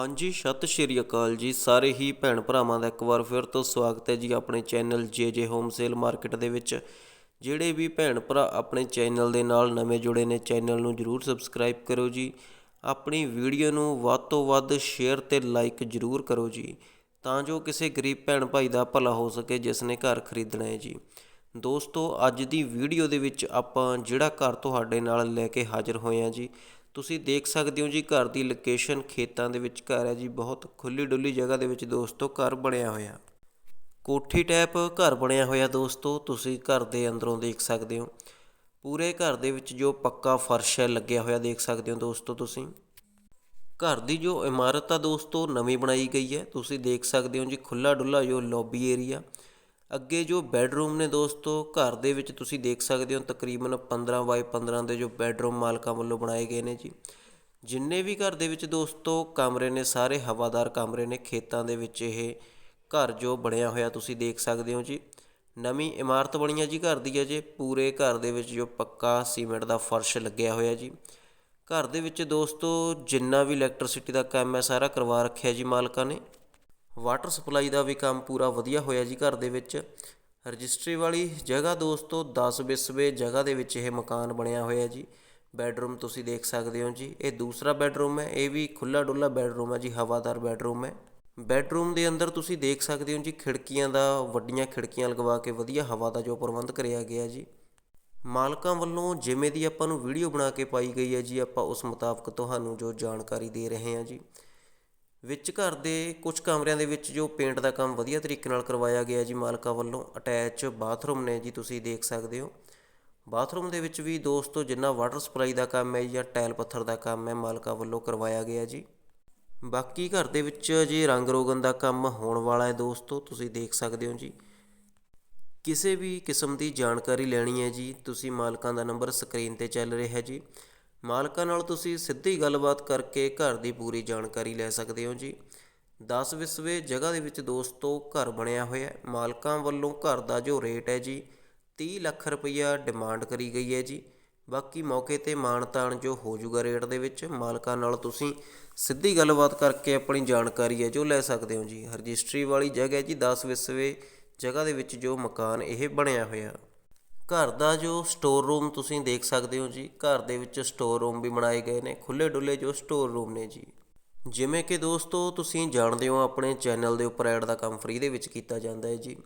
ਹਾਂਜੀ, ਸਤਿ ਸ਼੍ਰੀ ਅਕਾਲ ਜੀ ਸਾਰੇ ਹੀ ਭੈਣ ਭਰਾਵਾਂ ਦਾ ਇੱਕ ਵਾਰ ਫਿਰ ਤੋਂ ਸਵਾਗਤ ਹੈ ਜੀ ਆਪਣੇ ਚੈਨਲ ਜੇ ਜੇ ਹੋਮ ਸੇਲ ਮਾਰਕੀਟ ਦੇ ਵਿੱਚ। ਜਿਹੜੇ ਵੀ ਭੈਣ ਭਰਾ ਆਪਣੇ ਚੈਨਲ ਦੇ ਨਾਲ ਨਵੇਂ ਜੁੜੇ ਨੇ, ਚੈਨਲ ਨੂੰ ਜਰੂਰ ਸਬਸਕ੍ਰਾਈਬ ਕਰੋ ਜੀ। ਆਪਣੀ ਵੀਡੀਓ ਨੂੰ ਵੱਧ ਤੋਂ ਵੱਧ ਸ਼ੇਅਰ ਤੇ ਲਾਈਕ ਜਰੂਰ ਕਰੋ ਜੀ, ਤਾਂ ਜੋ ਕਿਸੇ ਗਰੀਬ ਭੈਣ ਭਾਈ ਦਾ ਭਲਾ ਹੋ ਸਕੇ ਜਿਸ ਨੇ ਘਰ ਖਰੀਦਣਾ ਹੈ ਜੀ। ਦੋਸਤੋ, ਅੱਜ ਦੀ ਵੀਡੀਓ ਦੇ ਵਿੱਚ ਆਪਾਂ ਜਿਹੜਾ ਘਰ ਤੁਹਾਡੇ ਨਾਲ ਲੈ ਕੇ ਹਾਜ਼ਰ ਹੋਏ ਹਾਂ ਜੀ ਤੁਸੀਂ ਦੇਖ ਸਕਦੇ ਹੋ ਜੀ ਘਰ ਦੀ ਲੋਕੇਸ਼ਨ ਖੇਤਾਂ ਦੇ ਵਿੱਚ ਘਰ ਹੈ ਜੀ, ਬਹੁਤ ਖੁੱਲੀ ਡੁੱਲੀ ਜਗ੍ਹਾ ਦੇ ਵਿੱਚ ਦੋਸਤੋ ਘਰ ਬਣਿਆ ਹੋਇਆ। ਕੋਠੀ ਟਾਈਪ ਘਰ ਬਣਿਆ ਹੋਇਆ ਦੋਸਤੋ, ਤੁਸੀਂ ਘਰ ਦੇ ਅੰਦਰੋਂ ਦੇਖ ਸਕਦੇ ਹੋ। ਪੂਰੇ ਘਰ ਦੇ ਵਿੱਚ ਜੋ ਪੱਕਾ ਫਰਸ਼ ਹੈ, ਲੱਗਿਆ ਹੋਇਆ ਦੇਖ ਸਕਦੇ ਹੋ ਦੋਸਤੋ ਤੁਸੀਂ। ਘਰ ਦੀ ਜੋ ਇਮਾਰਤ ਆ ਦੋਸਤੋ, ਨਵੀਂ ਬਣਾਈ ਗਈ ਹੈ। ਤੁਸੀਂ ਦੇਖ ਸਕਦੇ ਹੋ ਜੀ ਖੁੱਲਾ ਡੁੱਲਾ ਜੋ ਲੌਬੀ ਏਰੀਆ ਅੱਗੇ ਜੋ ਬੈਡਰੂਮ ਨੇ ਦੋਸਤੋ, ਘਰ ਦੇ ਵਿੱਚ ਤੁਸੀਂ ਦੇਖ ਸਕਦੇ ਹੋ ਤਕਰੀਬਨ 15 ਬਾਏ 15 ਦੇ ਜੋ ਬੈਡਰੂਮ ਮਾਲਕਾਂ ਵੱਲੋਂ ਬਣਾਏ ਗਏ ਨੇ ਜੀ। ਜਿੰਨੇ ਵੀ ਘਰ ਦੇ ਵਿੱਚ ਦੋਸਤੋ ਕਮਰੇ ਨੇ, ਸਾਰੇ ਹਵਾਦਾਰ ਕਮਰੇ ਨੇ, ਖੇਤਾਂ ਦੇ ਵਿੱਚ ਇਹ ਘਰ ਜੋ ਬਣਿਆ ਹੋਇਆ ਤੁਸੀਂ ਦੇਖ ਸਕਦੇ ਹੋ ਜੀ। ਨਵੀਂ ਇਮਾਰਤ ਬਣੀ ਹੈ ਜੀ ਘਰ ਦੀ ਹੈ ਅਜੇ, ਪੂਰੇ ਘਰ ਦੇ ਵਿੱਚ ਜੋ ਪੱਕਾ ਸੀਮੈਂਟ ਦਾ ਫਰਸ਼ ਲੱਗਿਆ ਹੋਇਆ ਜੀ। ਘਰ ਦੇ ਵਿੱਚ ਦੋਸਤੋ ਜਿੰਨਾ ਵੀ ਇਲੈਕਟ੍ਰਿਸਿਟੀ ਦਾ ਕੰਮ ਹੈ, ਸਾਰਾ ਕਰਵਾ ਰੱਖਿਆ ਜੀ ਮਾਲਕਾਂ ਨੇ। ਵਾਟਰ ਸਪਲਾਈ ਦਾ ਵੀ ਕੰਮ ਪੂਰਾ ਵਧੀਆ ਹੋਇਆ ਜੀ ਘਰ ਦੇ ਵਿੱਚ। ਰਜਿਸਟਰੀ ਵਾਲੀ ਜਗ੍ਹਾ ਦੋਸਤੋ 10 ਬਿਸਵੇ ਜਗ੍ਹਾ ਦੇ ਵਿੱਚ ਇਹ ਮਕਾਨ ਬਣਿਆ ਹੋਇਆ ਜੀ। ਬੈੱਡਰੂਮ ਤੁਸੀਂ ਦੇਖ ਸਕਦੇ ਹੋ ਜੀ। ਇਹ ਦੂਸਰਾ ਬੈੱਡਰੂਮ ਹੈ, ਇਹ ਵੀ ਖੁੱਲਾ ਡੁੱਲਾ ਬੈੱਡਰੂਮ ਹੈ ਜੀ, ਹਵਾਦਾਰ ਬੈੱਡਰੂਮ ਹੈ। ਬੈੱਡਰੂਮ ਦੇ ਅੰਦਰ ਤੁਸੀਂ ਦੇਖ ਸਕਦੇ ਹੋ ਜੀ ਖਿੜਕੀਆਂ ਦਾ, ਵੱਡੀਆਂ ਖਿੜਕੀਆਂ ਲਗਵਾ ਕੇ ਵਧੀਆ ਹਵਾ ਦਾ ਜੋ ਪ੍ਰਬੰਧ ਕਰਿਆ ਗਿਆ ਜੀ। ਮਾਲਕਾਂ ਵੱਲੋਂ ਜਿਵੇਂ ਦੀ ਆਪਾਂ ਨੂੰ ਵੀਡੀਓ ਬਣਾ ਕੇ ਪਾਈ ਗਈ ਹੈ ਜੀ, ਆਪਾਂ ਉਸ ਮੁਤਾਬਕ ਤੁਹਾਨੂੰ ਜੋ ਜਾਣਕਾਰੀ ਦੇ ਰਹੇ ਹਾਂ ਜੀ। ਵਿੱਚ ਘਰ ਦੇ ਕੁਝ ਕਮਰਿਆਂ ਦੇ ਵਿੱਚ ਜੋ ਪੇਂਟ ਦਾ ਕੰਮ ਵਧੀਆ ਤਰੀਕੇ ਨਾਲ ਕਰਵਾਇਆ ਗਿਆ ਜੀ ਮਾਲਕਾਂ ਵੱਲੋਂ ਅਟੈਚ ਬਾਥਰੂਮ ਨੇ ਜੀ ਤੁਸੀਂ ਦੇਖ ਸਕਦੇ ਹੋ। ਬਾਥਰੂਮ ਦੇ ਵਿੱਚ ਵੀ ਦੋਸਤੋ ਜਿੰਨਾ ਵਾਟਰ ਸਪਲਾਈ ਦਾ ਕੰਮ ਹੈ ਜਾਂ ਟਾਇਲ ਪੱਥਰ ਦਾ ਕੰਮ ਹੈ ਮਾਲਕਾਂ ਵੱਲੋਂ ਕਰਵਾਇਆ ਗਿਆ ਜੀ। ਬਾਕੀ ਘਰ ਦੇ ਵਿੱਚ ਜੀ ਰੰਗ ਰੋਗਨ ਦਾ ਕੰਮ ਹੋਣ ਵਾਲਾ ਹੈ ਦੋਸਤੋ, ਤੁਸੀਂ ਦੇਖ ਸਕਦੇ ਹੋ ਜੀ। ਕਿਸੇ ਵੀ ਕਿਸਮ ਦੀ ਜਾਣਕਾਰੀ ਲੈਣੀ ਹੈ ਜੀ, ਤੁਸੀਂ ਮਾਲਕਾਂ ਦਾ ਨੰਬਰ ਸਕਰੀਨ ਤੇ ਚੱਲ ਰਿਹਾ ਜੀ। ਮਾਲਕਾਂ ਨਾਲ ਤੁਸੀਂ ਸਿੱਧੀ ਗੱਲਬਾਤ ਕਰਕੇ ਘਰ ਦੀ ਪੂਰੀ ਜਾਣਕਾਰੀ ਲੈ ਸਕਦੇ ਹੋ ਜੀ। 10 ਵਿਸਵੇ ਜਗ੍ਹਾ ਦੇ ਵਿੱਚ ਦੋਸਤੋ ਘਰ ਬਣਿਆ ਹੋਇਆ ਮਾਲਕਾਂ ਵੱਲੋਂ ਘਰ ਦਾ ਜੋ ਰੇਟ ਹੈ ਜੀ 30 ਲੱਖ ਰੁਪਈਆ ਡਿਮਾਂਡ ਕਰੀ ਗਈ ਹੈ ਜੀ। ਬਾਕੀ ਮੌਕੇ ਤੇ ਮਾਨਤਾਨ ਜੋ ਹੋ ਜਾਊਗਾ ਰੇਟ ਦੇ ਵਿੱਚ, ਮਾਲਕਾਂ ਨਾਲ ਤੁਸੀਂ ਸਿੱਧੀ ਗੱਲਬਾਤ ਕਰਕੇ ਆਪਣੀ ਜਾਣਕਾਰੀ ਹੈ ਜੋ ਲੈ ਸਕਦੇ ਹੋ ਜੀ। ਰਜਿਸਟਰੀ ਵਾਲੀ ਜਗ੍ਹਾ ਹੈ ਜੀ 10 ਵਿਸਵੇ ਜਗ੍ਹਾ ਦੇ ਵਿੱਚ ਜੋ ਮਕਾਨ ਇਹ ਬਣਿਆ ਹੋਇਆ। ਘਰ ਦਾ ਜੋ ਸਟੋਰ ਰੂਮ ਤੁਸੀਂ ਦੇਖ ਸਕਦੇ ਹੋ ਜੀ, ਘਰ ਦੇ ਵਿੱਚ ਸਟੋਰ ਰੂਮ ਵੀ ਬਣਾਏ ਗਏ ਨੇ ਖੁੱਲੇ ਡੁੱਲੇ ਜੋ ਸਟੋਰ ਰੂਮ ਨੇ ਜੀ। ਜਿਵੇਂ ਕਿ ਦੋਸਤੋ, ਤੁਸੀਂ ਜਾਣਦੇ ਹੋ ਆਪਣੇ ਚੈਨਲ ਦੇ ਉੱਪਰ ਐਡ ਦਾ ਕੰਮ ਫ੍ਰੀ ਦੇ ਵਿੱਚ ਕੀਤਾ ਜਾਂਦਾ ਹੈ ਜੀ।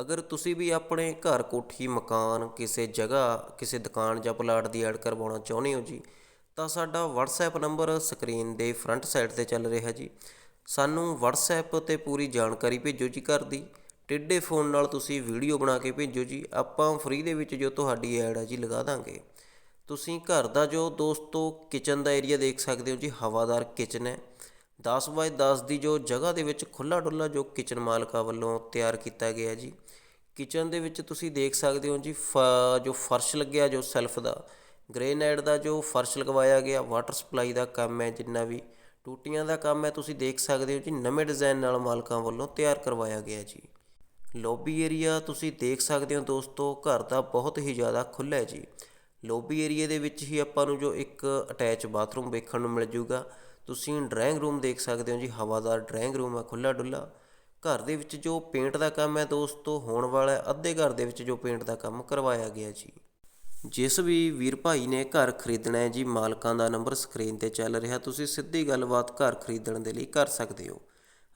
ਅਗਰ ਤੁਸੀਂ ਵੀ ਆਪਣੇ ਘਰ ਕੋਠੀ, ਮਕਾਨ, ਕਿਸੇ ਜਗ੍ਹਾ, ਕਿਸੇ ਦੁਕਾਨ ਜਾਂ ਪਲਾਟ ਦੀ ਐਡ ਕਰਵਾਉਣਾ ਚਾਹੁੰਦੇ ਹੋ ਜੀ, ਤਾਂ ਸਾਡਾ WhatsApp ਨੰਬਰ ਸਕਰੀਨ ਦੇ ਫਰੰਟ ਸਾਈਡ ਤੇ ਚੱਲ ਰਿਹਾ ਜੀ। ਸਾਨੂੰ WhatsApp ਤੇ ਪੂਰੀ ਜਾਣਕਾਰੀ ਭੇਜੋ ਜੀ ਘਰ ਦੀ। ਟਿੱਡੇ ਫੋਨ ਨਾਲ ਤੁਸੀਂ ਵੀਡੀਓ ਬਣਾ ਕੇ ਭੇਜੋ ਜੀ। ਆਪਾਂ ਫ੍ਰੀ ਦੇ ਵਿੱਚ ਜੋ ਤੁਹਾਡੀ ਐਡ ਹੈ ਜੀ ਲਗਾ ਦਾਂਗੇ। ਤੁਸੀਂ ਘਰ ਦਾ ਜੋ ਦੋਸਤੋ ਕਿਚਨ ਦਾ ਏਰੀਆ ਦੇਖ ਸਕਦੇ ਹੋ ਜੀ, ਹਵਾਦਾਰ ਕਿਚਨ ਹੈ। 10 ਬਾਏ 10 ਦੀ ਜੋ ਜਗ੍ਹਾ ਦੇ ਵਿੱਚ ਖੁੱਲਾ ਡੁੱਲਾ ਜੋ ਕਿਚਨ ਮਾਲਕਾਂ ਵੱਲੋਂ ਤਿਆਰ ਕੀਤਾ ਗਿਆ ਜੀ। ਕਿਚਨ ਦੇ ਵਿੱਚ ਤੁਸੀਂ ਦੇਖ ਸਕਦੇ ਹੋ ਜੀ ਜੋ ਫਰਸ਼ ਲੱਗਿਆ ਜੋ ਸੈਲਫ ਦਾ ਗ੍ਰੇਨਾਈਟ ਦਾ ਜੋ ਫਰਸ਼ ਲਗਵਾਇਆ ਗਿਆ ਵਾਟਰ ਸਪਲਾਈ ਦਾ ਕੰਮ ਹੈ ਜਿੰਨਾ ਵੀ, ਟੂਟੀਆਂ ਦਾ ਕੰਮ ਹੈ ਤੁਸੀਂ ਦੇਖ ਸਕਦੇ ਹੋ ਜੀ, ਨਵੇਂ ਡਿਜ਼ਾਈਨ ਨਾਲ ਮਾਲਕਾਂ ਵੱਲੋਂ ਤਿਆਰ ਕਰਵਾਇਆ ਗਿਆ ਜੀ। ਲੌਬੀ ਏਰੀਆ ਤੁਸੀਂ ਦੇਖ ਸਕਦੇ ਹੋ ਦੋਸਤੋ, ਘਰ ਦਾ ਬਹੁਤ ਹੀ ਜ਼ਿਆਦਾ ਖੁੱਲ੍ਹਾ ਹੈ ਜੀ। ਲੌਬੀ ਏਰੀਆ ਦੇ ਵਿੱਚ ਹੀ ਆਪਾਂ ਨੂੰ ਜੋ ਇੱਕ ਅਟੈਚ ਬਾਥਰੂਮ ਵੇਖਣ ਨੂੰ ਮਿਲ ਜੂਗਾ। ਤੁਸੀਂ ਡਰਾਇੰਗ ਰੂਮ ਦੇਖ ਸਕਦੇ ਹੋ ਜੀ, ਹਵਾਦਾਰ ਡਰਾਇੰਗ ਰੂਮ ਹੈ ਖੁੱਲਾ ਡੁੱਲਾ ਘਰ ਦੇ ਵਿੱਚ ਜੋ ਪੇਂਟ ਦਾ ਕੰਮ ਹੈ ਦੋਸਤੋ, ਹੋਣ ਵਾਲਾ ਹੈ, ਅੱਧੇ ਘਰ ਦੇ ਵਿੱਚ ਜੋ ਪੇਂਟ ਦਾ ਕੰਮ ਕਰਵਾਇਆ ਗਿਆ ਜੀ। ਜਿਸ ਵੀ ਵੀਰ ਭਾਈ ਨੇ ਘਰ ਖਰੀਦਣਾ ਹੈ ਜੀ, ਮਾਲਕਾਂ ਦਾ ਨੰਬਰ ਸਕਰੀਨ ਤੇ ਚੱਲ ਰਿਹਾ, ਤੁਸੀਂ ਸਿੱਧੀ ਗੱਲਬਾਤ ਘਰ ਖਰੀਦਣ ਦੇ ਲਈ ਕਰ ਸਕਦੇ ਹੋ।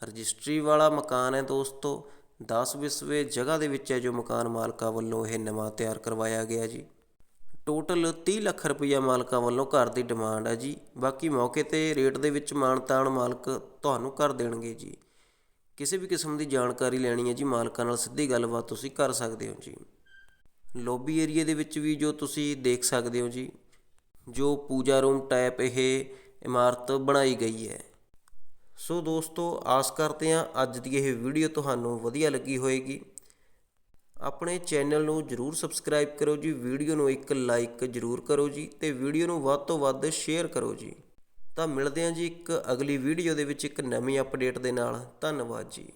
ਰਜਿਸਟਰੀ ਵਾਲਾ ਮਕਾਨ ਹੈ ਦੋਸਤੋ 10 ਵਿਸਵੇ ਜਗ੍ਹਾ ਦੇ ਵਿੱਚ ਹੈ ਜੋ ਮਕਾਨ ਮਾਲਕਾਂ ਵੱਲੋਂ ਇਹ ਨਵਾਂ ਤਿਆਰ ਕਰਵਾਇਆ ਗਿਆ ਜੀ। ਟੋਟਲ 30 ਲੱਖ ਰੁਪਈਆ ਮਾਲਕਾਂ ਵੱਲੋਂ ਘਰ ਦੀ ਡਿਮਾਂਡ ਹੈ ਜੀ। ਬਾਕੀ ਮੌਕੇ ਤੇ ਰੇਟ ਦੇ ਵਿੱਚ ਮਾਨਤਾਨ ਮਾਲਕ ਤੁਹਾਨੂੰ ਕਰ ਦੇਣਗੇ ਜੀ। ਕਿਸੇ ਵੀ ਕਿਸਮ ਦੀ ਜਾਣਕਾਰੀ ਲੈਣੀ ਹੈ ਜੀ, ਮਾਲਕਾਂ ਨਾਲ ਸਿੱਧੀ ਗੱਲਬਾਤ ਤੁਸੀਂ ਕਰ ਸਕਦੇ ਹੋ ਜੀ। ਲੌਬੀ ਏਰੀਆ ਦੇ ਵਿੱਚ ਵੀ ਜੋ ਤੁਸੀਂ ਦੇਖ ਸਕਦੇ ਹੋ ਜੀ। ਜੋ ਪੂਜਾ ਰੂਮ ਟਾਈਪ ਇਹ ਇਮਾਰਤ ਬਣਾਈ ਗਈ ਹੈ। ਸੋ ਦੋਸਤੋ, ਆਸ ਕਰਦੇ ਹਾਂ ਅੱਜ ਦੀ ਇਹ ਵੀਡੀਓ ਤੁਹਾਨੂੰ ਵਧੀਆ ਲੱਗੀ ਹੋਵੇਗੀ ਆਪਣੇ ਚੈਨਲ ਨੂੰ ਜਰੂਰ ਸਬਸਕ੍ਰਾਈਬ ਕਰੋ ਜੀ, ਵੀਡੀਓ ਨੂੰ ਇੱਕ ਲਾਈਕ ਜਰੂਰ ਕਰੋ ਜੀ ਤੇ ਵੀਡੀਓ ਨੂੰ ਵੱਧ ਤੋਂ ਵੱਧ ਸ਼ੇਅਰ ਕਰੋ ਜੀ। ਤਾਂ ਮਿਲਦੇ ਹਾਂ ਜੀ ਇੱਕ ਅਗਲੀ ਵੀਡੀਓ ਦੇ ਵਿੱਚ ਇੱਕ ਨਵੀਂ ਅਪਡੇਟ ਦੇ ਨਾਲ। ਧੰਨਵਾਦ ਜੀ।